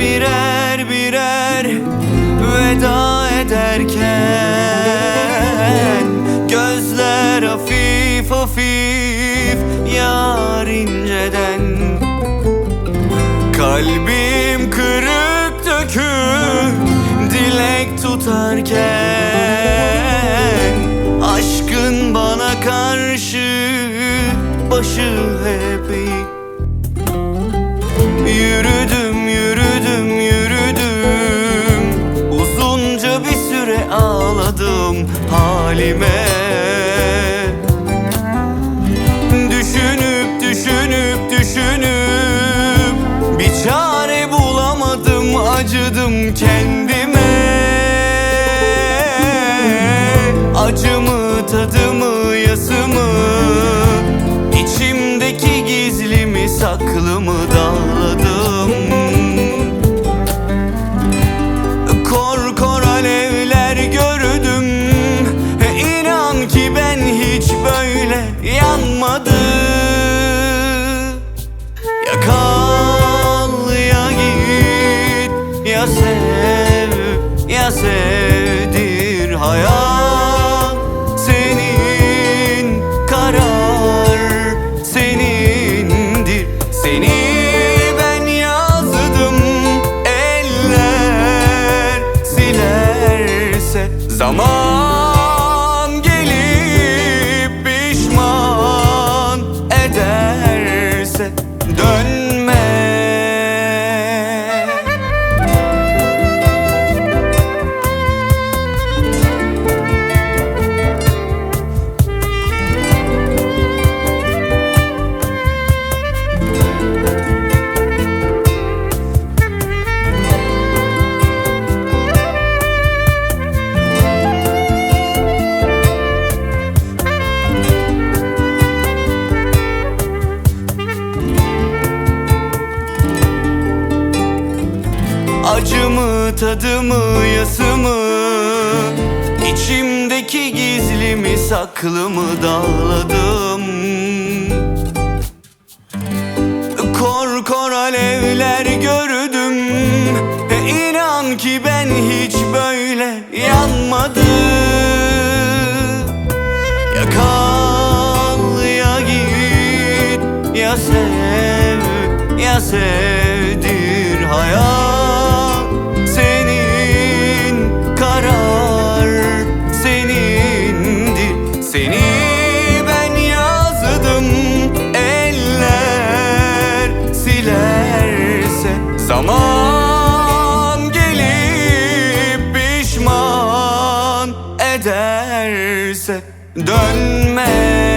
Birer birer veda ederken Gözler hafif hafif yar inceden. Kalbim kırık dökük dilek tutarken Aşkın bana karşı başı hep eğik ağladım halime. Düşünüp, düşünüp, düşünüp Bir çare bulamadım, acıdım kendime. Acımı, tadımı, yasımı İçimdeki gizlimi, saklımı zaman gelip pişman ederse Acımı, tadımı, yasımı İçimdeki gizlimi, saklımı dağladım. Kor kor alevler gördüm İnan ki ben hiç böyle yanmadım. Ya kal ya git ya sev ya sevdir hayat pişman ederse dönme